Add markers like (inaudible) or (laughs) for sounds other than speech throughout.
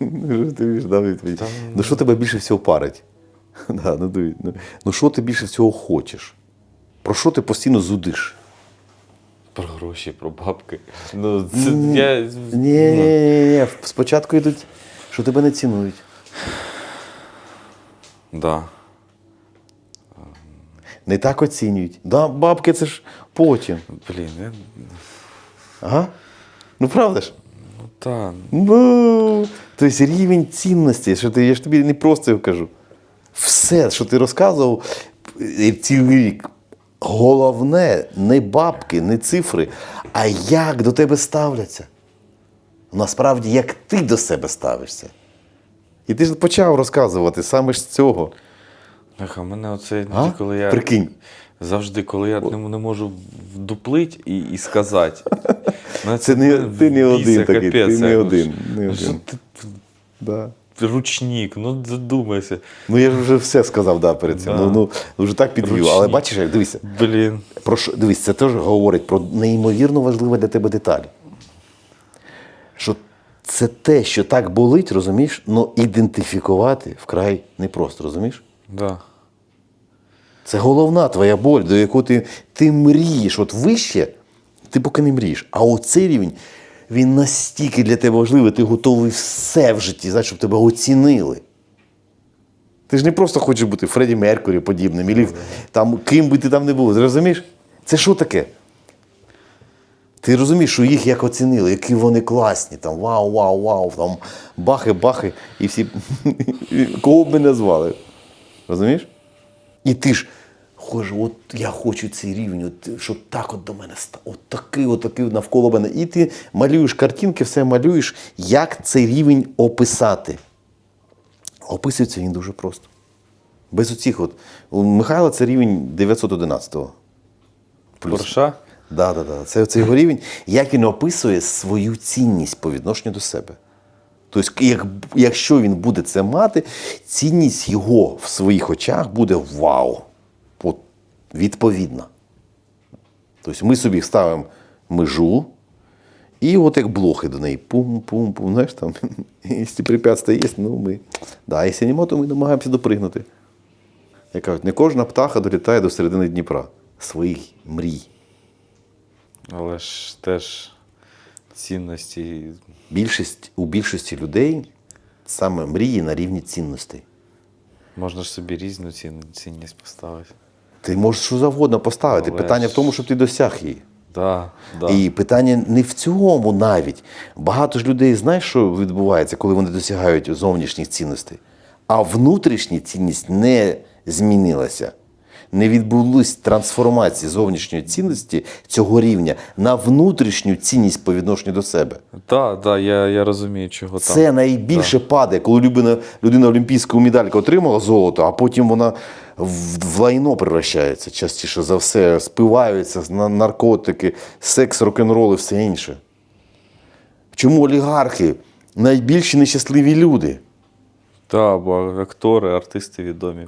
Що тобі ж дав відповідь? Ну що тебе більше всього парить? (laughs) Да, ну, ну, ну що ти більше всього хочеш? Про що ти постійно зудиш? Про гроші, про бабки. Ну, це я. Ні, ні, ні, ні. Спочатку йдуть, що тебе не цінують. Да. Не так оцінюють. Да, бабки це ж потім. Блін, я... Ага. Ну правда ж? Та. Ну, тобто рівень цінності, що ти, я ж тобі не просто кажу. Все, що ти розказував цілий рік, головне не бабки, не цифри, а як до тебе ставляться. Насправді, як ти до себе ставишся. І ти ж почав розказувати саме ж з цього. Еха, мене оце А? коли я. Прикинь. Завжди, коли я не, не можу вдуплить і, і сказати. (laughs) Мене Це не- ти не один такий, ти не один, ну, не що один. ти Да. ручник, ну задумайся. Ну я ж вже все сказав да, перед цим. Да. Ну, ну, вже так підвів. Але бачиш, як дивися. Блін. Про що, дивись, це теж говорить про неймовірно важливу для тебе деталь. Що це те, що так болить, розумієш, ну ідентифікувати вкрай непросто, розумієш? Да. Це головна твоя боль, до якої ти, ти мрієш. От вище ти поки не мрієш. А оцей рівень, він настільки для тебе важливий, ти готовий все в житті, знаєш, щоб тебе оцінили. Ти ж не просто хочеш бути Фредді Меркурі подібним, або там, ким би ти там не був. Розумієш? Це що таке? Ти розумієш, що їх як оцінили, які вони класні, там вау, вау, вау, там бахи, бахи, і всі (laughs) кого б ми не звали. Розумієш? І ти ж хочеш, от я хочу цей рівень, от, щоб так от до мене став, от такий, от такий навколо мене. І ти малюєш картинки, все малюєш, як цей рівень описати. Описується він дуже просто. Без оцих от. У Михайла це рівень 911-го. Порша? Да, да, да. Це цей його рівень, як він описує свою цінність по відношенню до себе. Тобто, як, якщо він буде це мати, цінність його в своїх очах буде вау. Відповідна. Тобто ми собі ставимо межу, і от як блохи до неї. Пум-пум-пум. Знаєш, там, (laughs) якщо препятствия є, ну ми. Да, якщо нема, то ми намагаємося допригнути. Як кажуть, не кожна птаха долітає до середини Дніпра своїх мрій. Але ж теж цінності. Більшість, у більшості людей саме мрії на рівні цінностей. Можна ж собі різну цін, цінність поставити. Ти можеш що завгодно поставити. Але Питання ж- в тому, щоб ти досяг її. Да, да. І питання не в цьому навіть. Багато ж людей, знаєш, що відбувається, коли вони досягають зовнішніх цінностей, а внутрішня цінність не змінилася. Не відбулась трансформації зовнішньої цінності цього рівня на внутрішню цінність по відношенню до себе. Да, да, я, я розумію, чого там. Це найбільше падає, коли людина, людина олімпійську медальку отримала золото, а потім вона в, в лайно превращається частіше за все, спиваються на наркотики, секс, рок-н-рол і все інше. Чому олігархи найбільші нещасливі люди? Да, бо актори, артисти відомі.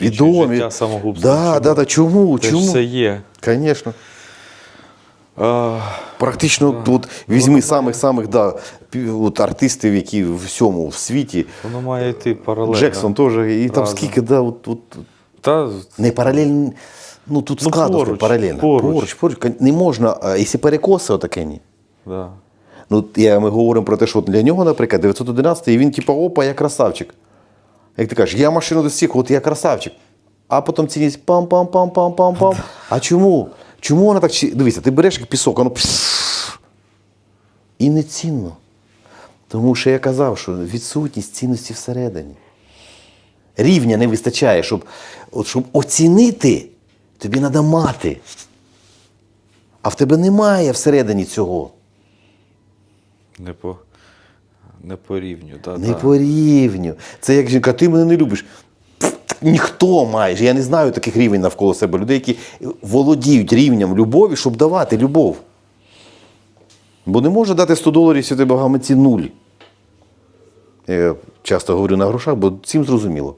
Відомі. життя самогубством. Да, Чому? да, да, чому? Це ж чому? все є. Звісно. А, Практично от, візьми самих-самих да, от, артистів, які в всьому в світі. воно має йти паралельно. Джексон теж, і там Разом. скільки, да, от, от, Та, Не паралельно. Ну тут Ну, складно поруч, паралельно. поруч. поруч, поруч. Не можна, а якщо перекоси отаке ні. да. Ну, я, ми говоримо про те, що для нього, наприклад, 911 і він типу, опа, я красавчик. Як ти кажеш, я машину досіг, от я красавчик. А потім цінність пам-пам-пам-пам-пам-пам. А чому? Чому вона так. Дивися, ти береш як пісок, воно і не цінно. Тому що я казав, що відсутність цінності всередині. Рівня не вистачає, щоб, от, щоб оцінити, тобі треба мати. А в тебе немає всередині цього. Не по, не по рівню. Да, Не да. по рівню. Це як жінка, ти мене не любиш. Ніхто майже. Я не знаю таких рівень навколо себе. Людей, які володіють рівнем любові, щоб давати любов. Бо не може дати 100 доларів, якщо тебе гаманці нуль. Я часто говорю на грошах, бо всім зрозуміло.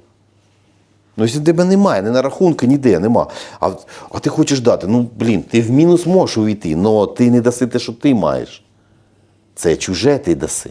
Ну, якщо тебе немає, не на рахунку, ніде нема. А, а ти хочеш дати. Ну, блін, ти в мінус можеш увійти, але ти не даси те, що ти маєш. Це чуже ти даси.